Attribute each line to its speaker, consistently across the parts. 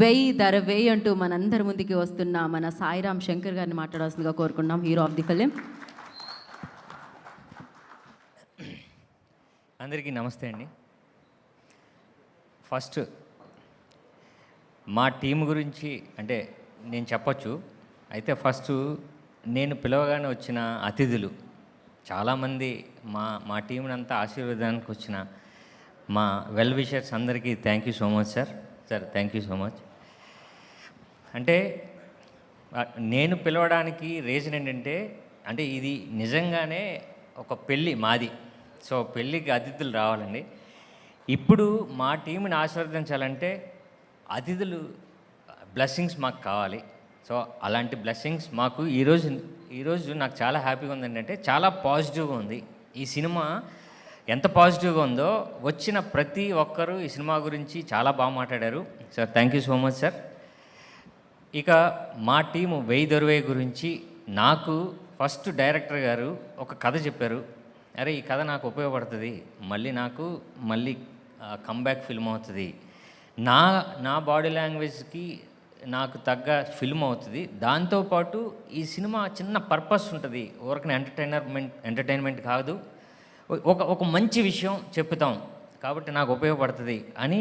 Speaker 1: వెయ్యి ధర వెయ్యి అంటూ మనందరి ముందుకి వస్తున్న మన సాయిరామ్ శంకర్ గారిని మాట్లాడాల్సిందిగా కోరుకున్నాం హీరో ఆఫ్ ది ఫిలిం.
Speaker 2: అందరికీ నమస్తే అండి. ఫస్ట్ మా టీం గురించి అంటే నేను చెప్పొచ్చు. అయితే ఫస్ట్ నేను పిలవగానే వచ్చిన అతిథులు చాలామంది మా మా టీంని అంతా ఆశీర్వాదానికి వచ్చిన మా వెల్ విషర్స్ అందరికీ thank you so much sir sir thank you so much అంటే నేను పిలవడానికి రీజన్ ఏంటంటే అంటే ఇది నిజంగానే ఒక పెళ్ళి మాది. సో పెళ్ళికి అతిథులు రావాలండి. ఇప్పుడు మా టీంని ఆశీర్వదించాలంటే అతిథులు బ్లెస్సింగ్స్ మాకు కావాలి. సో అలాంటి బ్లెస్సింగ్స్ మాకు ఈరోజు ఈరోజు నాకు చాలా హ్యాపీగా ఉంది ఏంటంటే చాలా పాజిటివ్గా ఉంది. ఈ సినిమా ఎంత పాజిటివ్గా ఉందో వచ్చిన ప్రతి ఒక్కరూ ఈ సినిమా గురించి చాలా బాగా మాట్లాడారు. Sir thank you so much sir ఇక మా టీము వెయ్యి దొరువే గురించి నాకు ఫస్ట్ డైరెక్టర్ గారు ఒక కథ చెప్పారు. అరే ఈ కథ నాకు ఉపయోగపడుతుంది. మళ్ళీ నాకు మళ్ళీ కంబ్యాక్ ఫిల్మ్ అవుతుంది. నా నా బాడీ లాంగ్వేజ్కి నాకు తగ్గ ఫిల్మ్ అవుతుంది. దాంతోపాటు ఈ సినిమా చిన్న పర్పస్ ఉంటుంది. ఊరికనే ఎంటర్టైనర్మెంట్ ఎంటర్టైన్మెంట్ కాదు. ఒక ఒక మంచి విషయం చెప్తాం. కాబట్టి నాకు ఉపయోగపడుతుంది అని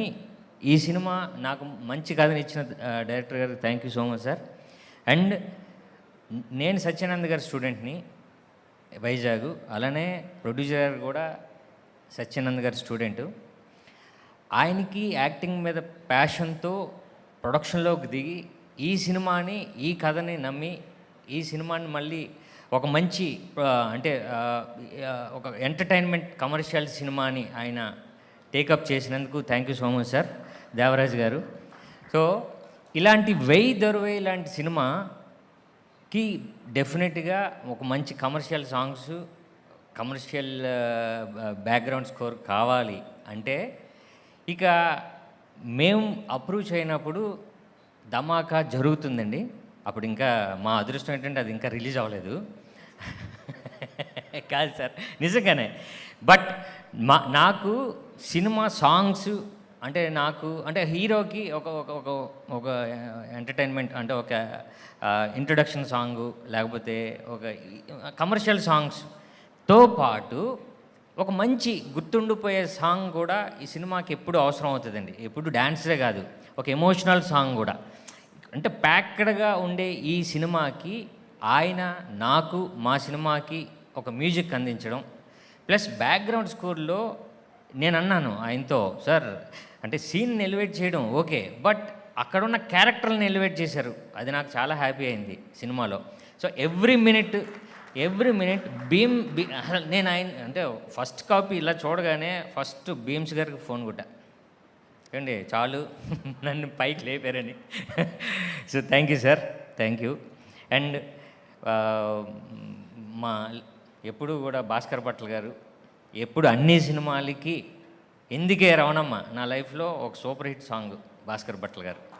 Speaker 2: ఈ సినిమా నాకు మంచి కథని ఇచ్చిన డైరెక్టర్ గారికి thank you so much sir and నేను సత్యానంద్ గారి స్టూడెంట్ని వైజాగ్ అలానే ప్రొడ్యూసర్ గారు కూడా సత్యానంద్ గారి స్టూడెంటు ఆయనకి యాక్టింగ్ మీద ప్యాషన్తో ప్రొడక్షన్లోకి దిగి ఈ సినిమాని ఈ కథని నమ్మి ఈ సినిమాని మళ్ళీ ఒక మంచి అంటే ఒక ఎంటర్టైన్మెంట్ కమర్షియల్ సినిమాని ఆయన టేకప్ చేసినందుకు thank you so much sir Devaraj గారు. సో ఇలాంటి వెయ్యి దొరవై ఇలాంటి సినిమాకి డెఫినెట్గా ఒక మంచి commercial songs commercial background score కావాలి. అంటే ఇక మేము అప్రూవ్ చేయనప్పుడు ధమాకా జరుగుతుందండి. అప్పుడు ఇంకా మా అదృష్టం ఏంటంటే అది ఇంకా రిలీజ్ అవ్వలేదు. కాదు సార్ నిజంగానే. బట్ మా నాకు సినిమా సాంగ్స్ అంటే నాకు అంటే హీరోకి ఒక ఒక ఒక ఒక ఎంటర్టైన్మెంట్ అంటే ఒక ఇంట్రొడక్షన్ సాంగ్ లేకపోతే ఒక కమర్షియల్ సాంగ్స్తో పాటు ఒక మంచి గుర్తుండిపోయే సాంగ్ కూడా ఈ సినిమాకి ఎప్పుడు అవసరం అవుతుందండి. ఎప్పుడు డ్యాన్సే కాదు ఒక ఎమోషనల్ సాంగ్ కూడా. అంటే ప్యాక్డ్గా ఉండే ఈ సినిమాకి ఆయన నాకు మా సినిమాకి ఒక మ్యూజిక్ అందించడం. ప్లస్ బ్యాక్గ్రౌండ్ స్కోర్లో నేను అన్నాను ఆయనతో సార్ అంటే సీన్ ఎలివేట్ చేయడం ఓకే బట్ అక్కడున్న క్యారెక్టర్ని ఎలివేట్ చేశారు. అది నాకు చాలా హ్యాపీ అయింది సినిమాలో. So every minute every minute Bheem be నేను ఆయన అంటే ఫస్ట్ కాపీ ఇలా చూడగానే ఫస్ట్ భీమ్స్ గారికి ఫోన్ కొట్టా. ఏమండి చాలు నన్ను పైకి లేపారని. So thank you sir thank you. And మా ఎప్పుడు కూడా భాస్కర్ భట్ల గారు ఎప్పుడు అన్ని సినిమాలకి ఎందుకే రవణమ్మ నా లైఫ్లో ఒక super hit song Bhaskar Bhatla గారు.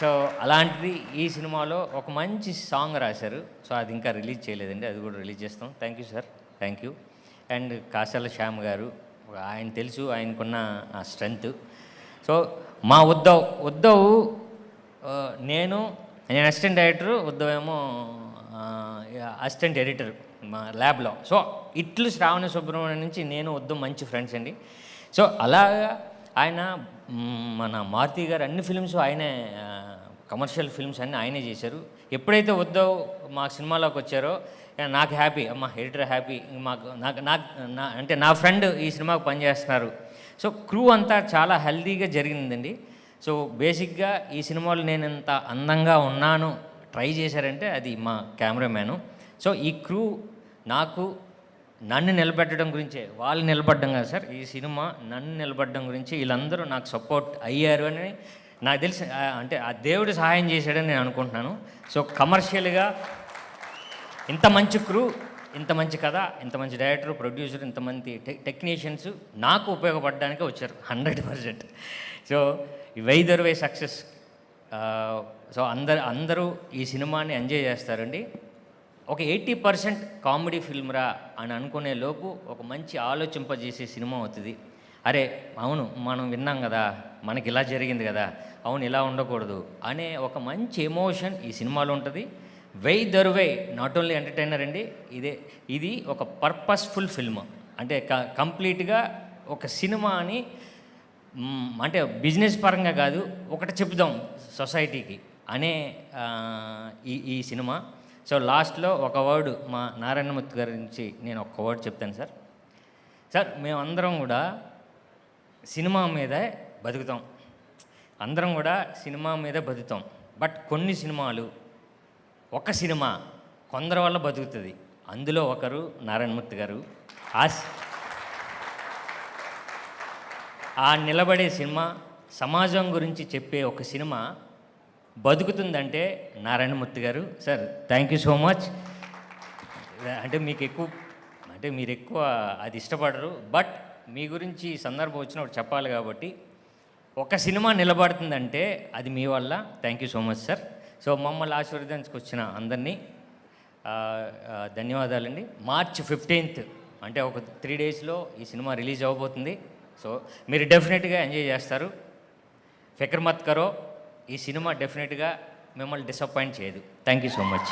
Speaker 2: సో అలాంటిది ఈ సినిమాలో ఒక మంచి సాంగ్ రాశారు. సో అది ఇంకా రిలీజ్ చేయలేదండి. అది కూడా రిలీజ్ చేస్తాం. Thank you sir. Thank you. And Kasala Shyam గారు ఆయన తెలుసు ఆయనకున్న ఆ స్ట్రెంగ్త్. సో మా ఉద్దవ్ ఉద్దవ్ నేను నేను అసిస్టెంట్ డైరెక్టర్ ఉద్ధవ్ ఏమో అసిస్టెంట్ ఎడిటర్ మా ల్యాబ్లో సో ఇట్లు శ్రావణ సుబ్రహ్మణ్యం నుంచి నేను ఉద్ధవ్ మంచి ఫ్రెండ్స్ అండి. సో అలాగా ఆయన మన మారుతి గారు అన్ని ఫిల్మ్స్ ఆయనే కమర్షియల్ ఫిల్మ్స్ అన్నీ ఆయనే చేశారు. ఎప్పుడైతే ఉద్దవ్ మా సినిమాలోకి వచ్చారో నాకు హ్యాపీ అమ్మ ఎడిటర్ హ్యాపీ మాకు నాకు నాకు నా అంటే నా ఫ్రెండ్ ఈ సినిమాకు పనిచేస్తున్నారు. సో క్రూ అంతా చాలా హెల్దీగా జరిగిందండి. సో బేసిక్గా ఈ సినిమాలో నేను ఇంత అందంగా ఉన్నాను ట్రై చేశారంటే అది మా కెమెరామ్యాను. సో ఈ క్రూ నాకు నన్ను నిలబెట్టడం గురించే వాళ్ళు నిలబడ్డం కదా సార్ ఈ సినిమా నన్ను నిలబడ్డం గురించి వీళ్ళందరూ నాకు సపోర్ట్ అయ్యారు అని నాకు తెలిసి. అంటే ఆ దేవుడు సహాయం చేశాడని నేను అనుకుంటున్నాను. సో కమర్షియల్గా ఇంత మంచి క్రూ ఇంత మంచి కథ ఇంత మంచి డైరెక్టర్ ప్రొడ్యూసర్ ఇంతమంది టెక్ టెక్నీషియన్స్ నాకు ఉపయోగపడడానికే వచ్చారు హండ్రెడ్ పర్సెంట్ సో ఈ వైదర్ వే సక్సెస్ సో అందరు అందరూ ఈ సినిమాని ఎంజాయ్ చేస్తారండి. ఒక ఎయిటీ పర్సెంట్ కామెడీ ఫిల్మ్ రా అని అనుకునే లోపు ఒక మంచి ఆలోచింపజేసే సినిమా అవుతుంది. అరే అవును మనం విన్నాం కదా మనకి ఇలా జరిగింది కదా అవును ఇలా ఉండకూడదు అనే ఒక మంచి ఎమోషన్ ఈ సినిమాలో ఉంటుంది. Whether why not only entertainer అండి ఇదే ఇది ఒక పర్పస్ఫుల్ ఫిల్మ్ అంటే క కంప్లీట్గా ఒక సినిమాని అని అంటే బిజినెస్ పరంగా కాదు ఒకటి చెప్దాం సొసైటీకి అనే ఈ ఈ సినిమా సో లాస్ట్లో ఒక వర్డ్ మా నారాయణమూర్తి గారి నుంచి నేను ఒక వర్డ్ చెప్తాను సార్. సార్ మేమందరం కూడా సినిమా మీదే బతుకుతాం. అందరం కూడా సినిమా మీదే బతుకుతాం. బట్ కొన్ని సినిమాలు ఒక సినిమా కొందరి వల్ల బతుకుతుంది. అందులో ఒకరు నారాయణమూర్తి గారు. ఆ ఆ నిలబడే సినిమా సమాజం గురించి చెప్పే ఒక సినిమా బతుకుతుందంటే నారాయణమూర్తి గారు. Sir thank you so much అంటే మీకు ఎక్కువ అంటే మీరు ఎక్కువ అది ఇష్టపడరు. బట్ మీ గురించి సందర్భం వచ్చినప్పుడు చెప్పాలి కాబట్టి ఒక సినిమా నిలబడుతుందంటే అది మీ వల్ల. Thank you so much sir so మమ్మల్ని ఆశీర్వదించుకొచ్చిన అందరినీ ధన్యవాదాలండి. మార్చ్ ఫిఫ్టీన్త్ అంటే ఒక త్రీ డేస్లో ఈ సినిమా రిలీజ్ అవ్వబోతుంది. సో మీరు డెఫినెట్గా ఎంజాయ్ చేస్తారు. ఫిక్రమత్ కరో ఈ సినిమా డెఫినెట్గా మిమ్మల్ని డిసప్పాయింట్ చేయదు. Thank you so much.